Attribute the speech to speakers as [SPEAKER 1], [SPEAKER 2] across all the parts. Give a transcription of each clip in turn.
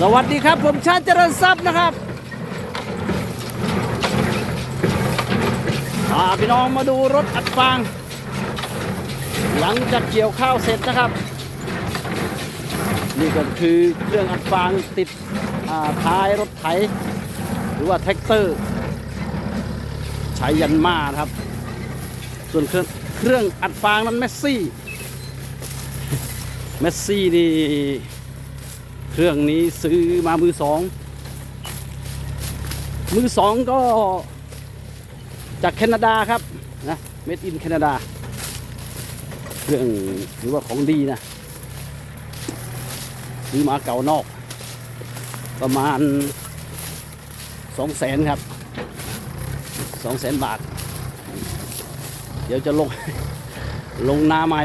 [SPEAKER 1] สวัสดีครับ ผมชาติเจริญทรัพย์นะครับพาพี่น้องมาดูรถอัดฟาง หลังจากเกี่ยวข้าวเสร็จนะครับ นี่ก็คือเครื่องอัดฟางติดท้ายรถไถ หรือว่าแท็กเตอร์ ใช้ยันมานะครับ ส่วนเครื่องเครื่องอัดฟางนั้นแมสซี่แมสซี่นี่ เครื่องนี้ซื้อมามือสอง มือสองก็จากแคนาดาครับนะเม็ดอินแคนาดา เครื่องถือว่าของดีนะซื้อมาเก่านอก ประมาณสองแสนครับสองแสนบาท เดี๋ยวจะลงลงนาใหม่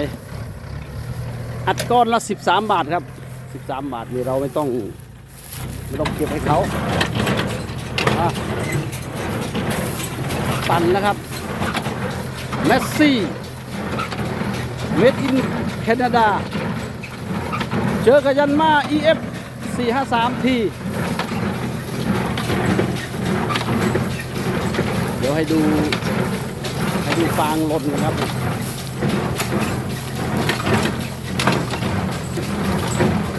[SPEAKER 1] อัดก้อนละ 13 บาทครับ 13 บาทนี่เราไม่ต้องไม่ต้องเก็บให้เขาปั่นนะครับเมสซี่เมดอินแคนาดา เจอกับยันมา EF 453 t เดี๋ยวให้ดู ให้ดูฟางหล่นนะครับ โอ้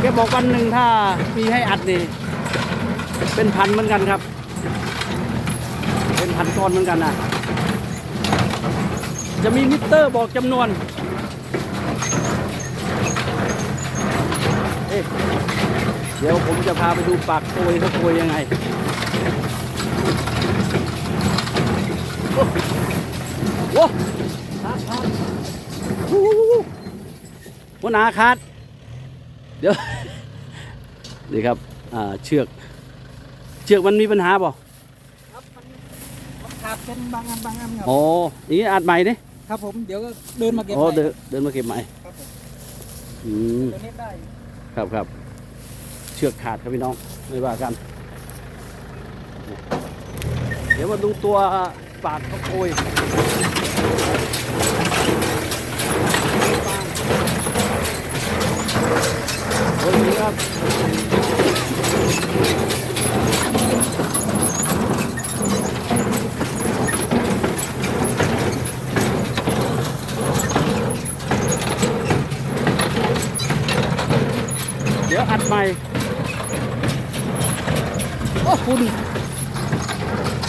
[SPEAKER 1] แกบอกวันหนึ่งถ้ามีให้อัดนี่ เป็นพันเหมือนกันครับ เป็นพันก้อนเหมือนกันนะจะมีมิเตอร์บอกจำนวน เอ๊ะเดี๋ยวผมจะพาไปดูปากโวยเขาโวยยังไง หัวหนาขาดเดี๋ยวนี่ครับอ่าเชือก เชือกมันมีปัญหาเปล่า
[SPEAKER 2] ครับมันมันขาดเป็นบางอันบางอันครับ
[SPEAKER 1] อ๋ออย่างนี้อัดใหม่ดิ
[SPEAKER 2] ครับผมเดี๋ยวก็เดินมาเก็บ
[SPEAKER 1] อ๋อ
[SPEAKER 2] ใหม่
[SPEAKER 1] เดินเดินมาเก็บใหม่
[SPEAKER 2] ครับผม
[SPEAKER 1] อืม
[SPEAKER 2] ตัวนี้ได้
[SPEAKER 1] ครับครับเชือกขาดครับพี่น้องไม่ว่ากัน เดี๋ยวมาดูตัวปาดเขาโอย โอ้ยครับเดี๋ยวอัดใหม่ โอ้คุณ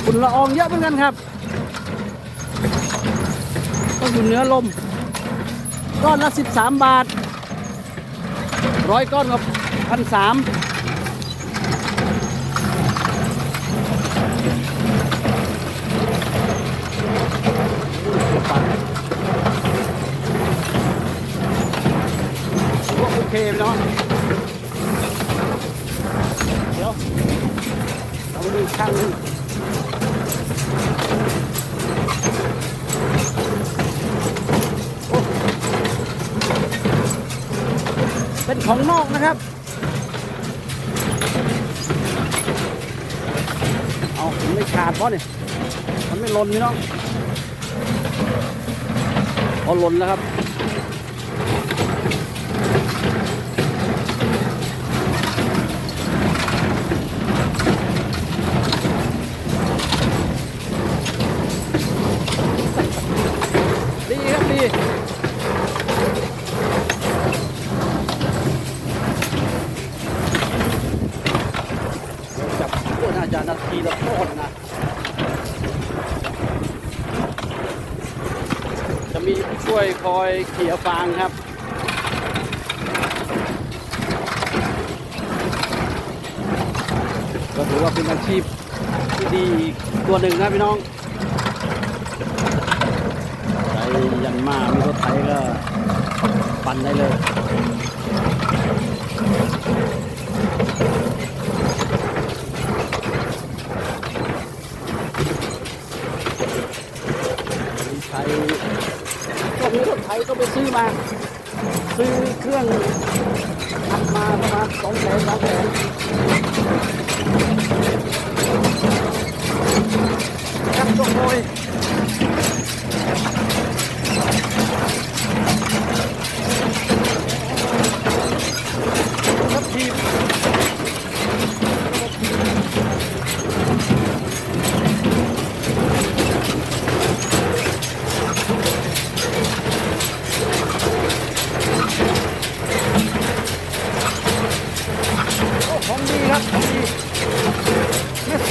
[SPEAKER 1] คุณละอองเยอะเหมือนกันครับต้อยู่เหนือลมก้อนละ 13 บาท ร้อยก้อนกับพันสามโอเคพี่น้องเดี๋ยวเราดูอีกข้างนึง เป็นของนอกนะครับ เอามันไม่ขาดเพราะเนี่ยมันไม่หล่นนี่เนาะเอาหล่นแล้วครับ ดีครับดีเดี๋ยวจับโอ้น่าจะนาทีละก้อนนะ จะมีผู้ช่วยค อยเขี่ยฟางครับ ก็ถือว่าเป็นอาชีพที่ดีตัวหนึ่งนะพี่น้องใช้ยันมามีรถไถก็ปั่นได้เลย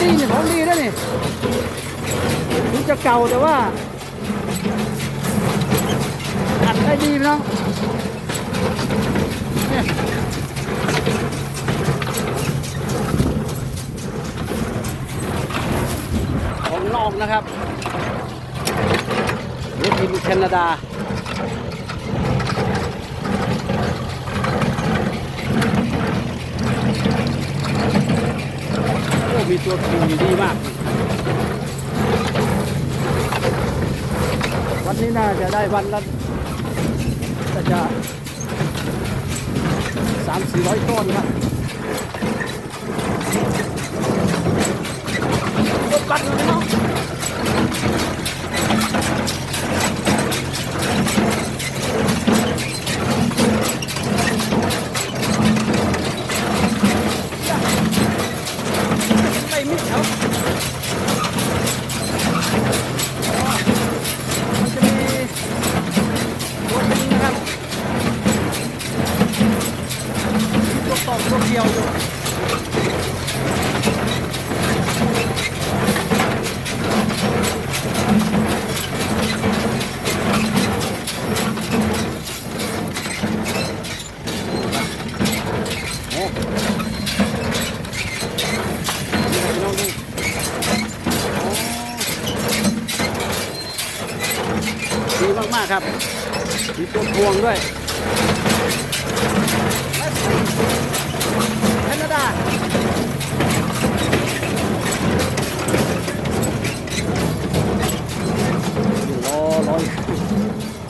[SPEAKER 1] นี่นี่ของดีนะนี่ถึงจะเก่าแต่ว่าอัดได้ดีเนาะของนอกนะครับนี่ทีมแคนาดา มีตัวคูดีมาก วันนี้น่าจะได้วันละน่าจะสามสี่ร้อยต้นครับรถบัสเลยเนาะไม่มิดเขามันจะมีตัวนึงนะครับมีตัวต่อตัวเดียวอยู่โอ้นี่ครับพี่น้องดู ดี มากครับ มีตัวพวงด้วยแคนาดารอรอ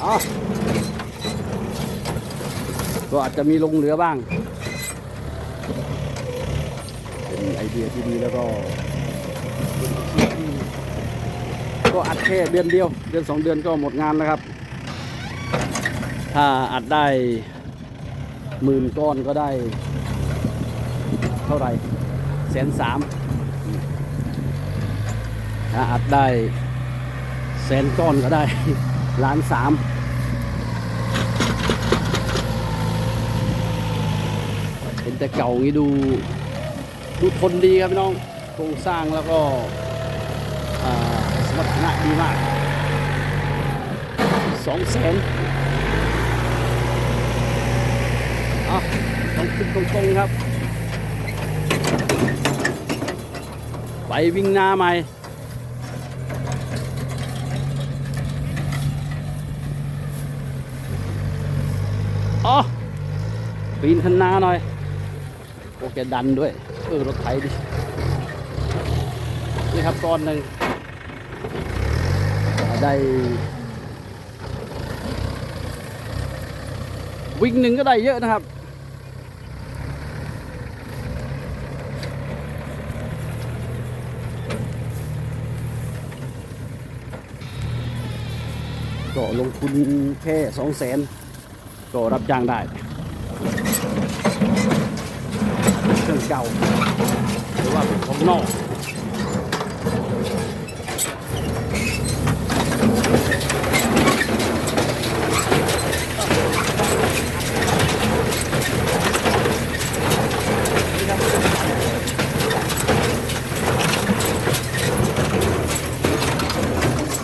[SPEAKER 1] เอาก็อาจจะมีลงเหลือบ้าง เป็นไอเดียที่ดีแล้วก็เป็นอาชีพที่ ก็อัดแค่เดือนเดียว เดือนสองเดือนก็หมดงานแล้วครับ ถ้าอัดได้หมื่นก้อนก็ได้ เท่าไหร่แสนสามถ้าอัดได้แสนก้อนก็ได้ล้านสามเห็นแต่เก่างี้ดูดูทนดีครับพี่น้องโครงสร้างแล้วก็ สมรรถนะดีมากสองแสนอะต้องขึ้นตรงๆครับ ไปวิ่งหน้าใหม่อ๋อปีนคันนาหน่อยโอเคดันด้วย เออ รถไถดิ นี่ครับก้อนหนึ่ง ได้ วิ่งหนึ่งก็ได้เยอะนะครับ ก็ลงทุนแค่สองแสนก็รับจ้างได้เครื่องเก่าหรือว่าเป็นของนอก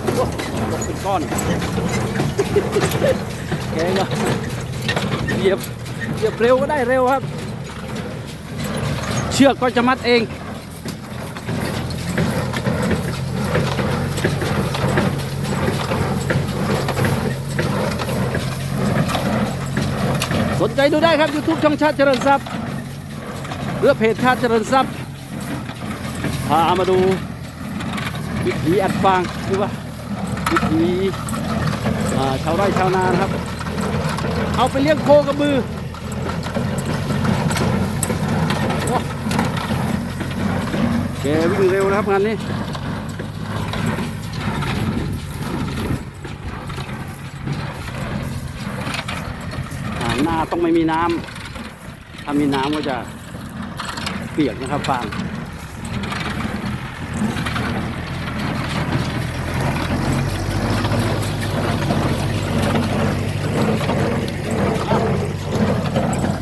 [SPEAKER 1] โอ้ตกเป็นก้อน แกก็ เหยียบเหยียบเร็วก็ได้เร็วครับ เชือกก็จะมัดเอง สนใจดูได้ครับ YouTube ช่องชาติเจริญทรัพย์หรือเพจชาติเจริญทรัพย์พามาดูวิถีอัดฟางหรือว่าวิถีชาวไร่ชาวนานะครับ เอาไปเลี้ยงโคกระบือโอ้แกวิ่งเร็วนะครับงานนี้หน้าต้องไม่มีน้ำถ้ามีน้ำก็จะเปียกนะครับฟาง